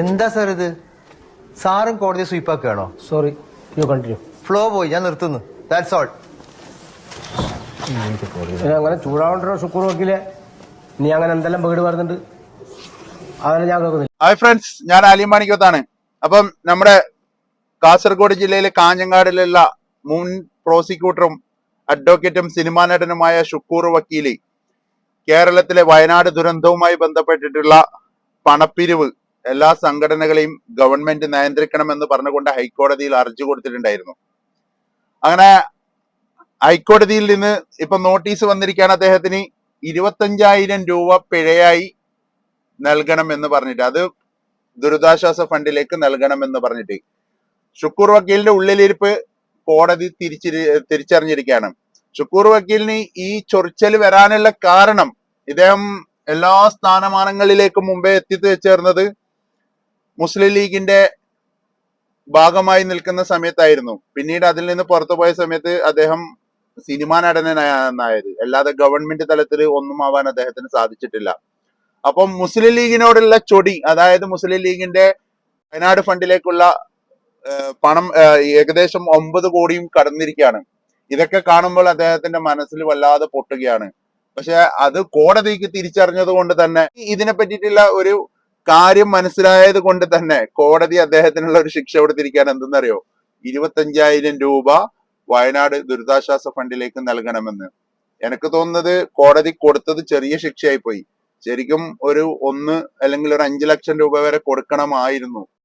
എന്താ സാർ ഇത്? സാറും കോടതി സ്വീപ്പാക്കുകയാണോ സോറി യു കണ്ടിന്യൂ ഫ്ലോ പോയി ഞാൻ നിർത്തുന്നു. ദാറ്റ്സ് ഓൾ അങ്ങനെ ചൂടാവണ്ടോ ശുക്കൂർ വക്കീലെ. നീ അങ്ങനെ എന്തെല്ലാം പേട് പറഞ്ഞിട്ട് അതെല്ലാം ഞാൻ കേൾക്കുന്നില്ല ഹായ് ഫ്രണ്ട്സ് ഞാൻ അലിമാണിക്കത്താണ് അപ്പം നമ്മുടെ കാസർഗോഡ് ജില്ലയിലെ കാഞ്ഞങ്ങാടിലുള്ള മുൻ പ്രോസിക്യൂട്ടറും അഡ്വക്കേറ്റും സിനിമാ നടനുമായ ഷുക്കൂർ വക്കീലി കേരളത്തിലെ വയനാട് ദുരന്തവുമായി ബന്ധപ്പെട്ടിട്ടുള്ള പണപ്പിരിവ് എല്ലാ സംഘടനകളെയും ഗവൺമെന്റ് നിയന്ത്രിക്കണമെന്ന് പറഞ്ഞുകൊണ്ട് ഹൈക്കോടതിയിൽ അർജി കൊടുത്തിട്ടുണ്ടായിരുന്നു. അങ്ങനെ ഹൈക്കോടതിയിൽ നിന്ന് ഇപ്പൊ നോട്ടീസ് വന്നിരിക്കുകയാണ് അദ്ദേഹത്തിന് ഇരുപത്തഞ്ചായിരം രൂപ പിഴയായി നൽകണം എന്ന് പറഞ്ഞിട്ട് അത് ദുരിതാശ്വാസ ഫണ്ടിലേക്ക് നൽകണം എന്ന് പറഞ്ഞിട്ട്. ഷുക്കൂർ വക്കീലിന്റെ ഉള്ളിലിരിപ്പ് കോടതി തിരിച്ചിരി തിരിച്ചറിഞ്ഞിരിക്കുകയാണ്. ഷുക്കൂർ വക്കീലിന് ഈ ചൊറിച്ചൽ വരാനുള്ള കാരണം ഇദ്ദേഹം എല്ലാ സ്ഥാനമാനങ്ങളിലേക്കും മുമ്പേ എത്തിച്ചേർന്നത് മുസ്ലിം ലീഗിന്റെ ഭാഗമായി നിൽക്കുന്ന സമയത്തായിരുന്നു. പിന്നീട് അതിൽ നിന്ന് പുറത്തു പോയ സമയത്ത് അദ്ദേഹം സിനിമാ നടനായത് അല്ലാതെ ഗവൺമെന്റ് തലത്തിൽ ഒന്നും ആവാൻ അദ്ദേഹത്തിന് സാധിച്ചിട്ടില്ല. അപ്പം മുസ്ലിം ലീഗിനോടുള്ള ചൊടി അതായത് മുസ്ലിം ലീഗിന്റെ വയനാട് ഫണ്ടിലേക്കുള്ള പണം ഏകദേശം ഒമ്പത് കോടിയും കടന്നിരിക്കുകയാണ്. ഇതൊക്കെ കാണുമ്പോൾ അദ്ദേഹത്തിന്റെ മനസ്സിൽ വല്ലാതെ പൊട്ടുകയാണ്. പക്ഷെ അത് കോടതിക്ക് തിരിച്ചറിഞ്ഞത് കൊണ്ട് തന്നെ ഇതിനെ പറ്റിയിട്ടുള്ള ഒരു കാര്യം മനസ്സിലായത് കൊണ്ട് തന്നെ കോടതി അദ്ദേഹത്തിനുള്ള ഒരു ശിക്ഷ കൊടുത്തിരിക്കാൻ എന്തെന്നറിയോ? ഇരുപത്തഞ്ചായിരം രൂപ വയനാട് ദുരിതാശ്വാസ ഫണ്ടിലേക്ക് നൽകണമെന്ന്. എനിക്ക് തോന്നുന്നത് കോടതി കൊടുത്തത് ചെറിയ ശിക്ഷയായി പോയി ശരിക്കും ഒരു ഒന്ന് അല്ലെങ്കിൽ ഒരു അഞ്ചു ലക്ഷം രൂപ വരെ കൊടുക്കണമായിരുന്നു.